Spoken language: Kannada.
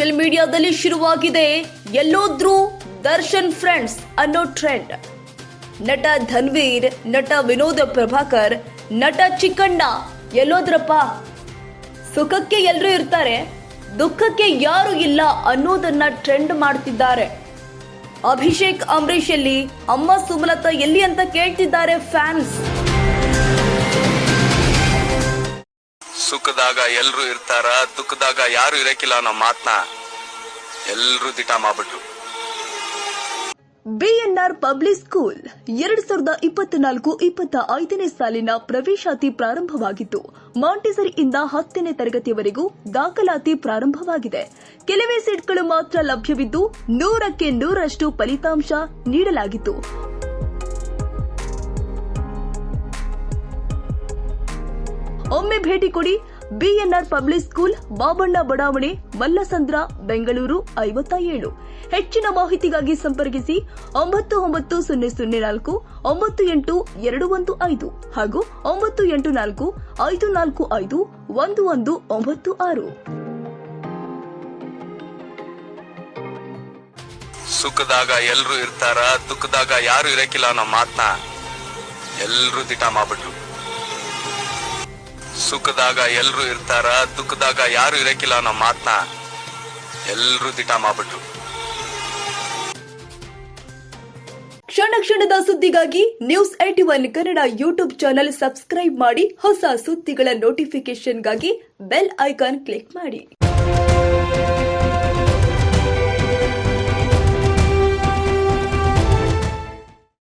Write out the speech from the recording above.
ಸೋಷಿಯಲ್ ಮೀಡಿಯಾದಲ್ಲಿ ಶುರುವಾಗಿದೆ. ಎಲ್ಲೋದ್ರೂ ದರ್ಶನ್ ಫ್ರೆಂಡ್ಸ್ ಅನ್ನೋ ಟ್ರೆಂಡ್. ನಟ ಧನ್ವೀರ್, ನಟ ವಿನೋದ ಪ್ರಭಾಕರ್, ನಟ ಚಿಕ್ಕಣ್ಣ, ಎಲ್ಲೋದ್ರಪ್ಪ? ಸುಖಕ್ಕೆ ಎಲ್ಲರೂ ಇರ್ತಾರೆ, ದುಃಖಕ್ಕೆ ಯಾರು ಇಲ್ಲ ಅನ್ನೋದನ್ನ ಟ್ರೆಂಡ್ ಮಾಡ್ತಿದ್ದಾರೆ. ಅಭಿಷೇಕ್ ಅಂಬರೀಶ್ ಅಲ್ಲಿ ಅಮ್ಮ ಸುಮಲತಾ ಎಲ್ಲಿ ಅಂತ ಕೇಳ್ತಿದ್ದಾರೆ ಫ್ಯಾನ್ಸ್. ಸುಖದಾಗ ಎಲ್ರು ಇರ್ತಾರ, ದುಃಖದಾಗ ಯಾರು ಇರಕ್ಕಿಲ್ಲ ಅನ್ನೋ ಮಾತ್ನ ಎಲ್ರು ದಿಟ ಮಾಡ್ಬಿಟ್ರು. ಬಿಎನ್ಆರ್ ಪಬ್ಲಿಕ್ ಸ್ಕೂಲ್ ಎರಡ್ ಸಾವಿರದ ಇಪ್ಪತ್ನಾಲ್ಕು ಇಪ್ಪತ್ತ ಐದನೇ ಸಾಲಿನ ಪ್ರವೇಶಾತಿ ಪ್ರಾರಂಭವಾಗಿತ್ತು ಮಾಂಟಿಸರಿಯಿಂದ ಹತ್ತನೇ ತರಗತಿಯವರೆಗೂ ದಾಖಲಾತಿ ಪ್ರಾರಂಭವಾಗಿದೆ. ಕೆಲವೇ ಸೀಟ್ಗಳು ಮಾತ್ರ ಲಭ್ಯವಿದ್ದು ನೂರಕ್ಕೆ ನೂರಷ್ಟು ಫಲಿತಾಂಶ ನೀಡಲಾಗಿತ್ತು. ಒಮ್ಮೆ ಭೇಟಿ ಕೊಡಿ ಬಿಎನ್ಆರ್ ಪಬ್ಲಿಕ್ ಸ್ಕೂಲ್, ಬಾಬಣ್ಣ ಬಡಾವಣೆ, ಮಲ್ಲಸಂದ್ರ, ಬೆಂಗಳೂರು ಐವತ್ತ ಏಳು ಹೆಚ್ಚಿನ ಮಾಹಿತಿಗಾಗಿ ಸಂಪರ್ಕಿಸಿ ಒಂಬತ್ತು ಒಂಬತ್ತು, ಸೊನ್ನೆ ಸೊನ್ನೆ ನಾಲ್ಕು, ಒಂಬತ್ತು ಎಂಟು, ಎರಡು ಒಂದು ಐದು, ಹಾಗೂ ಒಂಬತ್ತು ಎಂಟು ನಾಲ್ಕು, ಐದು ನಾಲ್ಕು ಐದು ಒಂದು ಒಂದು ಒಂಬತ್ತು ಆರು. ಸುಖದಾಗ ಎಲ್ರು ಇರ್ತಾರ, ದುಃಖದಾಗ ಯಾರು ಇರಕ್ಕಿಲ್ಲ ಅನ್ನೋ ಮಾತನ್ನ ಎಲ್ರು ದಿಟ ಮಾಡ್ಬಿಟ್ರು. ಸುಖದಾಗ ಎಲ್ರು ಇರ್ತಾರ, ದುಃಖದಾಗ ಯಾರು ಇರಕ್ಕಿಲ್ಲ ಅನ್ನೋ ಮಾತನ್ನ ಎಲ್ರು ದಿಟ ಮಾಡ್ಬಿಟ್ರು. ಕ್ಷಣ ಕ್ಷಣದ ಸುದ್ದಿಗಾಗಿ news at one Kannada YouTube channel subscribe ಮಾಡಿ ಹೊಸ ಸುದ್ದಿಗಳ ನೋಟಿಫಿಕೇಶನ್ಗಾಗಿ ಬೆಲ್ ಐಕಾನ್ ಕ್ಲಿಕ್ ಮಾಡಿ.